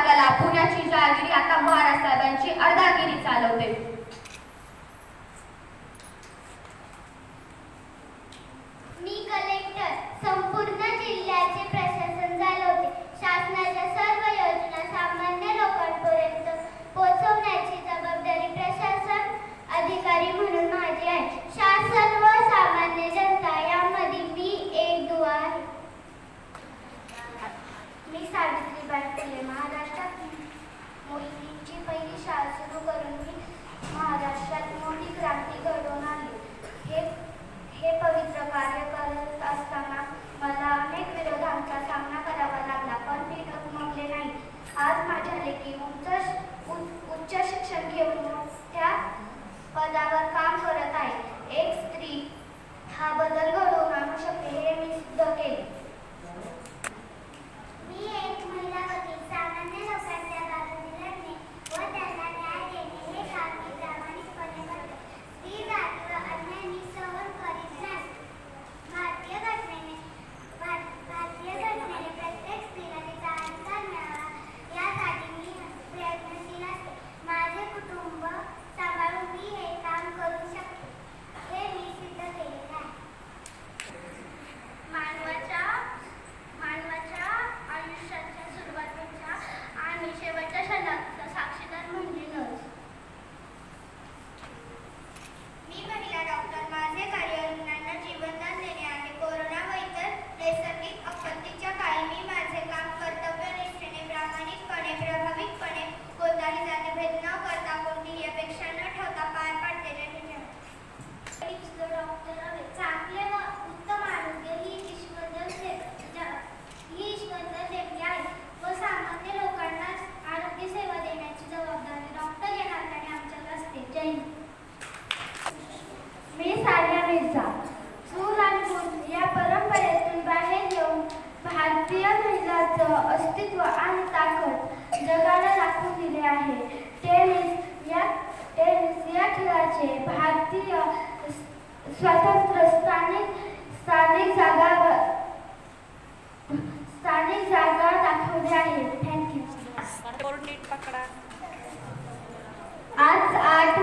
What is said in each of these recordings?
आपल्याला पुण्याची जहागिरी आता महाराज साहेबांची अर्धागिरी चालवते. भारतीय महिलांचं अस्तित्व आणि ताकद जगाला दाखवून दिले आहे. टेनिस या टेनिस या खेळाचे भारतीय स्वतंत्र स्थानिक स्थानिक जागा स्थानिक जागा दाखवल्या आहेत थँक्यू आज आठ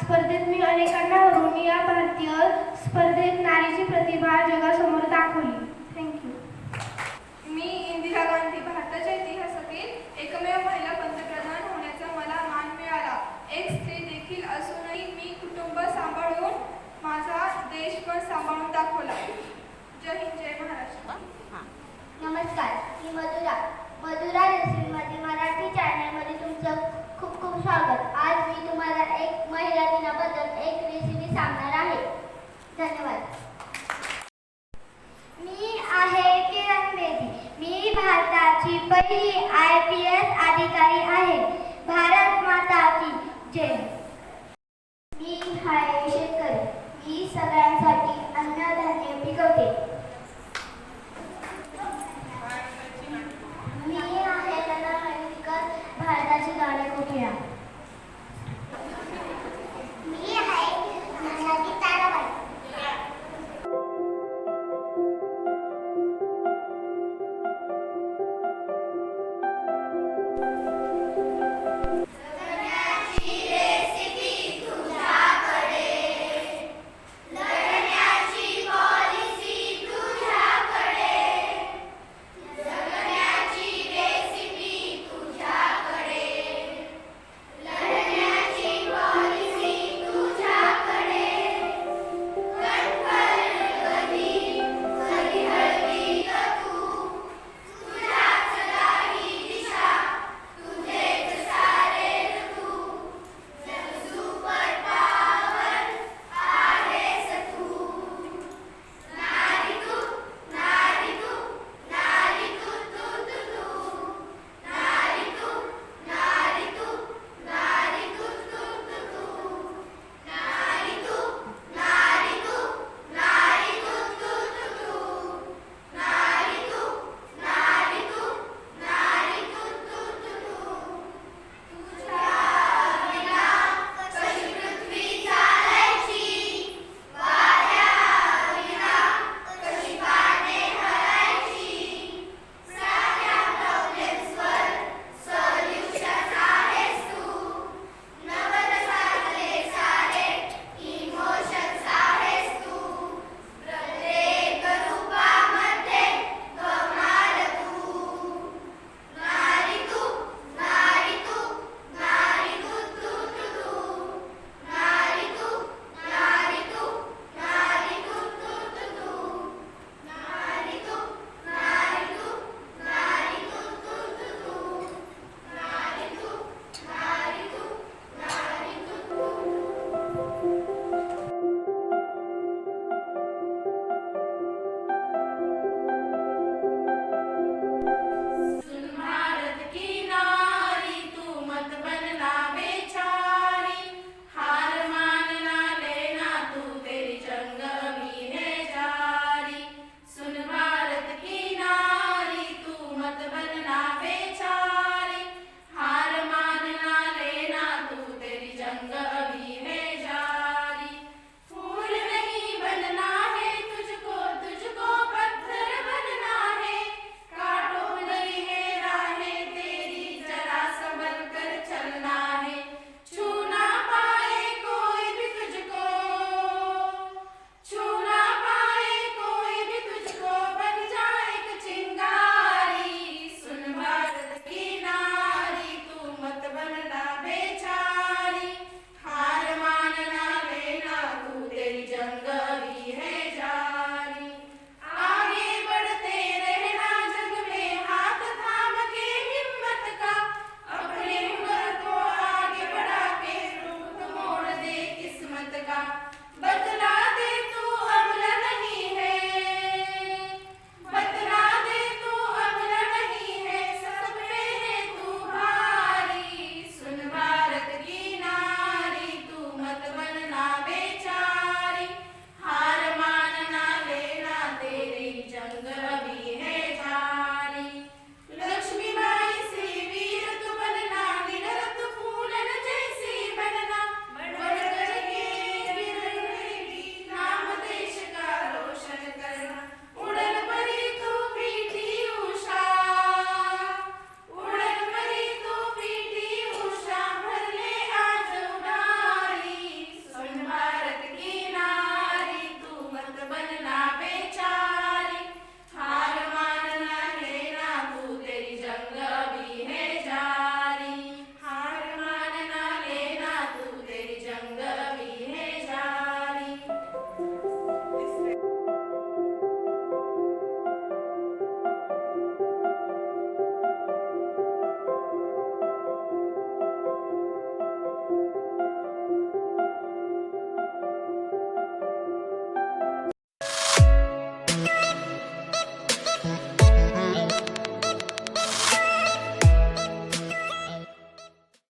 स्पर्धेत मी अनेकांना हरवून या भारतीय स्पर्धेत नारीची प्रतिभा जगासमोर दाखवली. थँक्यू मी इंदिरा गांधी भारताच्या इतिहासातील एकमेव महिला पंतप्रधान होण्याचा मला मान मिळाला. एक स्त्री देखील असूनही मी कुटुंब सांभाळून माझा देश पण सांभाळून दाखवला. जय हिंद जय महाराष्ट्र. नमस्कार मी मधुरा. मधुरा रेसिपीमध्ये मराठी चॅनलमध्ये तुमचं खूप खूप स्वागत. आज मी तुम्हाला एक महिला दिनाबद्दल एक रेसिपी सांगणार आहे. धन्यवाद. मी आहे किरण बेदी. मी भारताची पहिली आय पी एस अधिकारी आहे. भारत माता की जय. मी आहे शेतकरी. मी सगळ्या